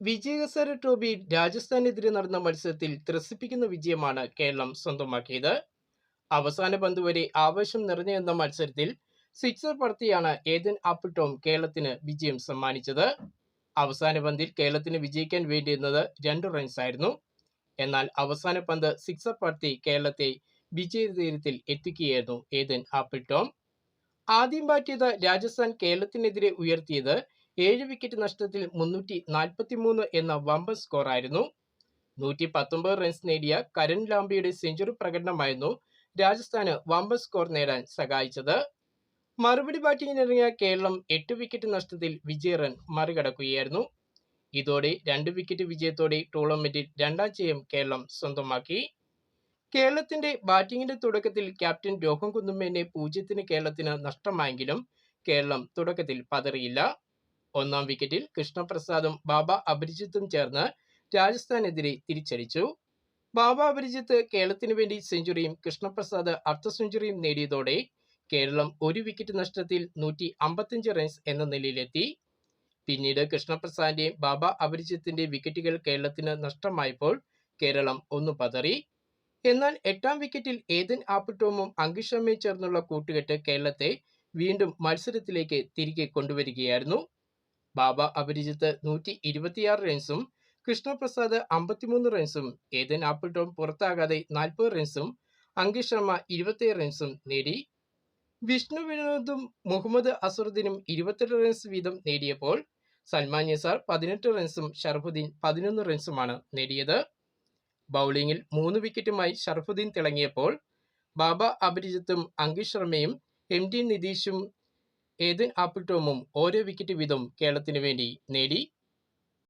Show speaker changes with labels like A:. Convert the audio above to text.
A: വിജയകസര trophy രാജസ്ഥാനെതിരെ നടന്ന മത്സരത്തിൽ ത്രസിപ്പിക്കുന്ന വിജയമാണ് കേരളം സ്വന്തമാക്കിയത്. അവസാന പന്ത് വരെ ആവേശം നിറഞ്ഞെന്ന മത്സരത്തിൽ സിക്സർ പറത്തിയാണ് ഏതൻ ആപ്പിൾ ടോം കേരളത്തിന് വിജയം സമ്മാനിച്ചത്. അവസാന പന്തിൽ കേരളത്തിന് വിജയിക്കാൻ വേണ്ടിയിരുന്നത് രണ്ട് റൺസ് ആയിരുന്നു. എന്നാൽ അവസാന പന്ത് സിക്സർ പറത്തി കേരളത്തെ വിജയതീരത്തിൽ എത്തിക്കുകയായിരുന്നു ഏതൻ ആപ്പിൾ ടോം ആദ്യം ബാറ്റ് ചെയ്ത രാജസ്ഥാൻ കേരളത്തിനെതിരെ ഉയർത്തിയത് ഏഴ് വിക്കറ്റ് നഷ്ടത്തിൽ മുന്നൂറ്റി നാൽപ്പത്തി മൂന്ന് എന്ന വമ്പൻ സ്കോറായിരുന്നു നൂറ്റി പത്തൊമ്പത് റൺസ് നേടിയ കരൺ ലാംബിയുടെ സെഞ്ചുറി പ്രകടനമായിരുന്നു രാജസ്ഥാന് വമ്പൻ സ്കോർ നേടാൻ സഹായിച്ചത്. മറുപടി ബാറ്റിംഗിനിറങ്ങിയ കേരളം എട്ട് വിക്കറ്റ് നഷ്ടത്തിൽ വിജയ റൺ മറികടക്കുകയായിരുന്നു. ഇതോടെ രണ്ട് വിക്കറ്റ് വിജയത്തോടെ ടൂർണമെന്റിൽ രണ്ടാം ജയം കേരളം സ്വന്തമാക്കി. കേരളത്തിന്റെ ബാറ്റിങ്ങിന്റെ തുടക്കത്തിൽ ക്യാപ്റ്റൻ രോഹൻ കുന്നുമേനെ പൂജ്യത്തിന് കേരളത്തിന് നഷ്ടമായെങ്കിലും കേരളം തുടക്കത്തിൽ പതറിയില്ല. ഒന്നാം വിക്കറ്റിൽ കൃഷ്ണപ്രസാദും ബാബ അഭിജിത്തും ചേർന്ന് രാജസ്ഥാനെതിരെ തിരിച്ചടിച്ചു. ബാബ അഭിജിത്ത് കേരളത്തിന് വേണ്ടി സെഞ്ചുറിയും കൃഷ്ണപ്രസാദ് അർദ്ധ സെഞ്ചുറിയും നേടിയതോടെ കേരളം ഒരു വിക്കറ്റ് നഷ്ടത്തിൽ നൂറ്റി അമ്പത്തിയഞ്ച് റൺസ് എന്ന നിലയിലെത്തി. പിന്നീട് കൃഷ്ണപ്രസാദിന്റെയും ബാബ അഭിജിത്തിന്റെ വിക്കറ്റുകൾ കേരളത്തിന് നഷ്ടമായപ്പോൾ കേരളം ഒന്ന് പതറി. എന്നാൽ എട്ടാം വിക്കറ്റിൽ ഏതൻ ആപ്പിട്ടോമും അങ്കിഷ് ശർമ്മയും ചേർന്നുള്ള കൂട്ടുകെട്ട് കേരളത്തെ വീണ്ടും മത്സരത്തിലേക്ക് തിരികെ കൊണ്ടുവരികയായിരുന്നു. ബാബ അഭിരിജിത്ത് നൂറ്റി ഇരുപത്തിയാറ് റൺസും കൃഷ്ണപ്രസാദ് അമ്പത്തിമൂന്ന് റൺസും ഏതൻ ടോം പുറത്താകാതെ നാൽപ്പത് റൺസും അങ്കിഷ് ശർമ്മ ഇരുപത്തിയേഴ് റൺസും നേടി. വിഷ്ണു വിനോദും മുഹമ്മദ് അസറുദ്ദീനും ഇരുപത്തെട്ട് റൺസ് വീതം നേടിയപ്പോൾ സൽമാൻ നിസാർ പതിനെട്ട് റൺസും ഷർഫുദ്ദീൻ പതിനൊന്ന് റൺസുമാണ് നേടിയത്. ബൗളിംഗിൽ മൂന്ന് വിക്കറ്റുമായി ഷർഫുദ്ദീൻ തിളങ്ങിയപ്പോൾ ബാബ അഭിരിജിത്തും അങ്കിഷ് ശർമ്മയും എം ടി നിതീഷും ഏതൻ ആപ്പിൾ ടോമും ഓരോ വിക്കറ്റ് വീതം കേരളത്തിന് വേണ്ടി നേടി.